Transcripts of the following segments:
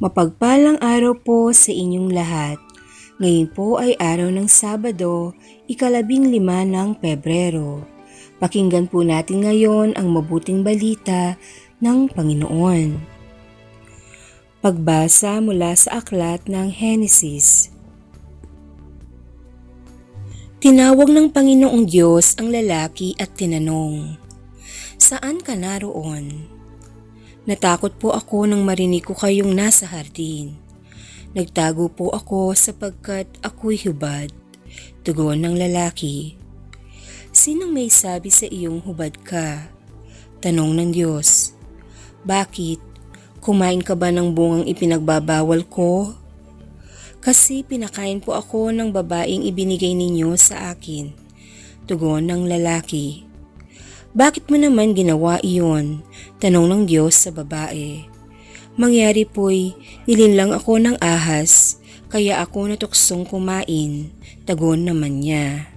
Mapagpalang araw po sa inyong lahat. Ngayon po ay araw ng Sabado, ikalabing lima ng Pebrero. Pakinggan po natin ngayon ang mabuting balita ng Panginoon. Pagbasa mula sa aklat ng Henesis. Tinawag ng Panginoong Diyos ang lalaki at tinanong, Saan ka naroon? Natakot po ako nang marinig ko kayong nasa hardin. Nagtago po ako sapagkat ako'y hubad. Tugon ng lalaki. Sinong may sabi sa iyong hubad ka? Tanong ng Diyos. Bakit? Kumain ka ba ng bungang ipinagbabawal ko? Kasi pinakain po ako ng babaeng ibinigay ninyo sa akin. Tugon ng lalaki. Bakit mo naman ginawa iyon? Tanong ng Diyos sa babae. Mangyari po'y nilinlang ako ng ahas, kaya ako natuksong kumain. Tagon naman niya.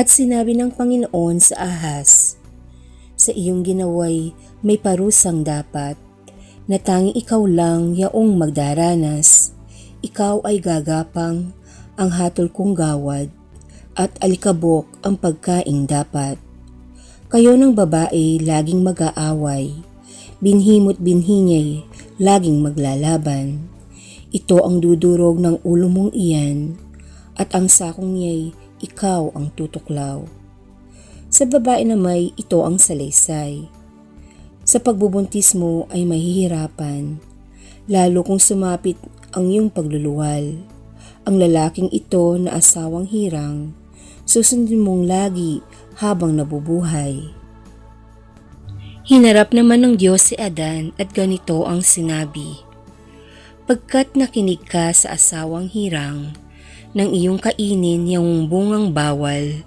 At sinabi ng Panginoon sa ahas, Sa iyong ginaway may parusang dapat, na tanging ikaw lang yaong magdaranas. Ikaw ay gagapang, ang hatol kong gawad, at alikabok ang pagkaing dapat. Kayo ng babae laging mag-aaway, binhimot binhi niya'y laging maglalaban. Ito ang dudurog ng ulo mong iyan, at ang sakong niya'y ikaw ang tutuklaw. Sa babae na may ito ang salaysay. Sa pagbubuntis mo ay mahihirapan, lalo kung sumapit ang iyong pagluluwal. Ang lalaking ito na asawang hirang, susundin mong lagi habang nabubuhay. Hinarap naman ng Diyos si Adan at ganito ang sinabi, Pagkat nakinig ka sa asawang hirang, nang iyong kainin yung bungang bawal,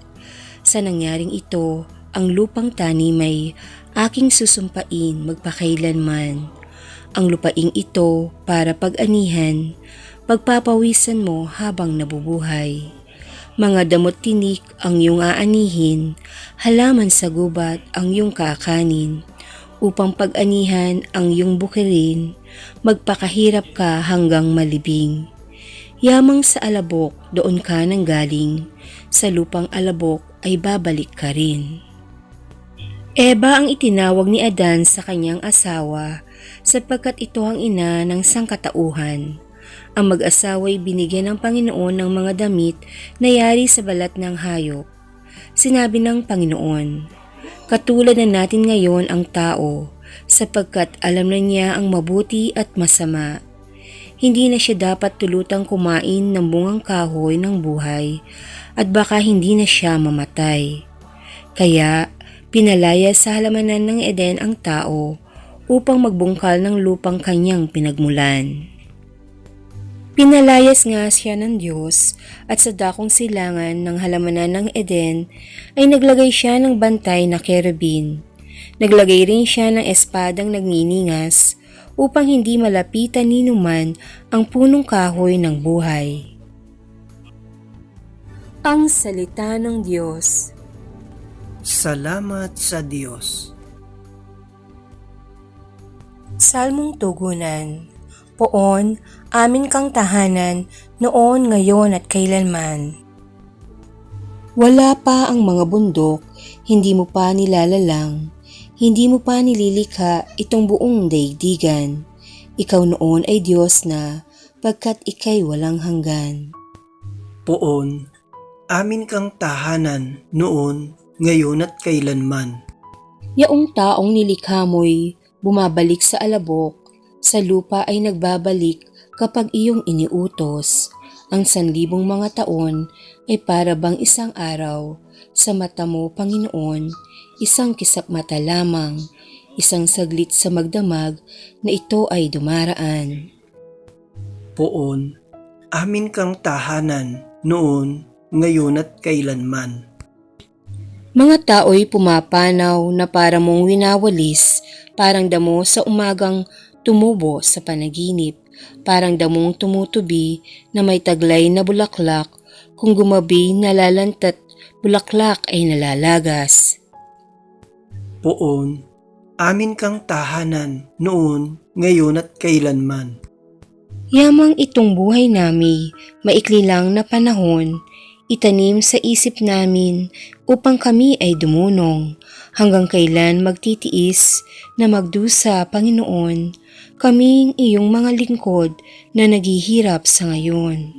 sa nangyaring ito, ang lupang tanim ay aking susumpain magpakailanman. Ang lupaing ito para pag-anihan, pagpapawisan mo habang nabubuhay. Mga damot tinik ang iyong aanihin, halaman sa gubat ang iyong kakanin. Upang pag-anihan ang iyong bukirin, magpakahirap ka hanggang malibing. Yamang sa alabok, doon ka nang galing. Sa lupang alabok ay babalik ka rin. Eba ang itinawag ni Adan sa kanyang asawa sapagkat ito ang ina ng sangkatauhan. Ang mag-asawa'y binigyan ng Panginoon ng mga damit na yari sa balat ng hayop. Sinabi ng Panginoon, Katulad na natin ngayon ang tao sapagkat alam na niya ang mabuti at masama hindi na siya dapat tulutang kumain ng bungang kahoy ng buhay at baka hindi na siya mamatay. Kaya pinalaya sa halamanan ng Eden ang tao upang magbungkal ng lupang kanyang pinagmulan. Pinalayas nga siya ng Diyos at sa dakong silangan ng halamanan ng Eden ay naglagay siya ng bantay na kerubin. Naglagay rin siya ng espadang nagniningas upang hindi malapitan ni Numan ang punong kahoy ng buhay. Ang Salita ng Diyos Salamat sa Diyos. Salmong Tugunan Poon, amin kang tahanan, noon, ngayon at kailanman. Wala pa ang mga bundok, hindi mo pa nilalalang, hindi mo pa nililikha itong buong daigdigan. Ikaw noon ay Diyos na, pagkat ikay walang hanggan. Poon, amin kang tahanan noon, ngayon at kailanman. Yaong taong nilikha mo'y bumabalik sa alabok, sa lupa ay nagbabalik kapag iyong iniutos. Ang sanlibong mga taon ay para bang isang araw, sa mata mo, Panginoon, isang kisap mata lamang, isang saglit sa magdamag na ito ay dumaraan. Poon, amin kang tahanan noon, ngayon at kailanman. Mga tao'y pumapanaw na para mong winawalis, parang damo sa umagang tumubo sa panaginip, parang damong tumutubi na may taglay na bulaklak, kung gumabi nalalantat, bulaklak ay nalalagas. Poon, amin kang tahanan noon, ngayon at kailanman. Yamang itong buhay nami, maikli lang na panahon, itanim sa isip namin upang kami ay dumunong. Hanggang kailan magtitiis na magdusa, Panginoon, kaming iyong mga lingkod na naghihirap sa ngayon.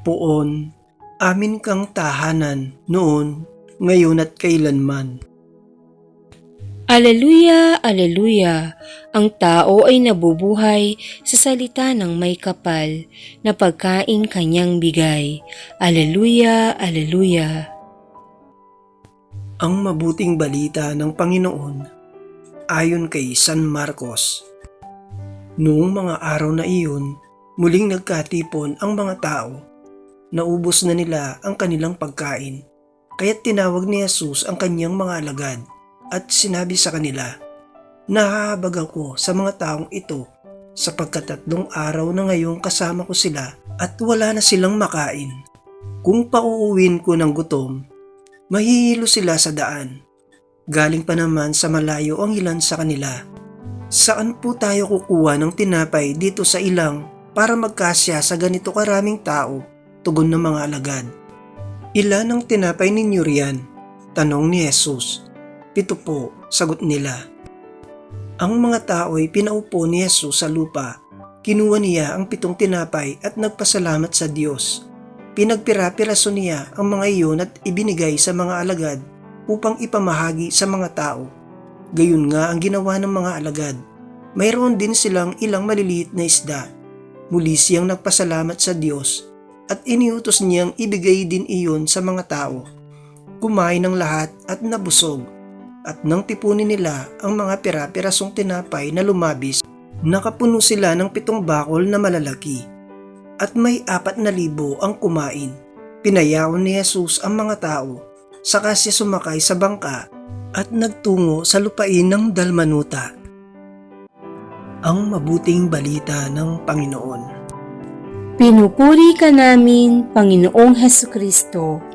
Poon, amin kang tahanan noon, ngayon at kailanman. Aleluya, aleluya! Ang tao ay nabubuhay sa salita ng may kapal na pagkain kanyang bigay. Aleluya, aleluya! Ang mabuting balita ng Panginoon ayon kay San Marcos. Noong mga araw na iyon, muling nagkatipon ang mga tao. Naubos na nila ang kanilang pagkain. Kaya't tinawag ni Jesus ang kanyang mga alagad at sinabi sa kanila, Nahahabag ako sa mga taong ito sapagkat tatlong araw na ngayong kasama ko sila at wala na silang makain. Kung pauuwin ko ng gutom, mahihilo sila sa daan. Galing pa naman sa malayo ang ilan sa kanila. Saan po tayo kukuha ng tinapay dito sa ilang para magkasya sa ganito karaming tao? Tugon ng mga alagad. Ilan ang tinapay ninyo riyan? Tanong ni Jesus. Pito po, sagot nila. Ang mga tao ay pinaupo ni Jesus sa lupa. Kinuha niya ang pitong tinapay at nagpasalamat sa Diyos. Pinagpira-piraso niya ang mga iyon at ibinigay sa mga alagad upang ipamahagi sa mga tao. Gayun nga ang ginawa ng mga alagad. Mayroon din silang ilang maliliit na isda. Muli siyang nagpasalamat sa Diyos at iniutos niyang ibigay din iyon sa mga tao. Kumain ng lahat at nabusog at nang tipunin nila ang mga pira-pirasong tinapay na lumabis, nakapuno sila ng pitong bakol na malalaki. At may apat na libo ang kumain. Pinayaon ni Jesus ang mga tao, saka siya sumakay sa bangka at nagtungo sa lupain ng Dalmanuta. Ang mabuting balita ng Panginoon. Pinupuri ka namin, Panginoong Heso Kristo.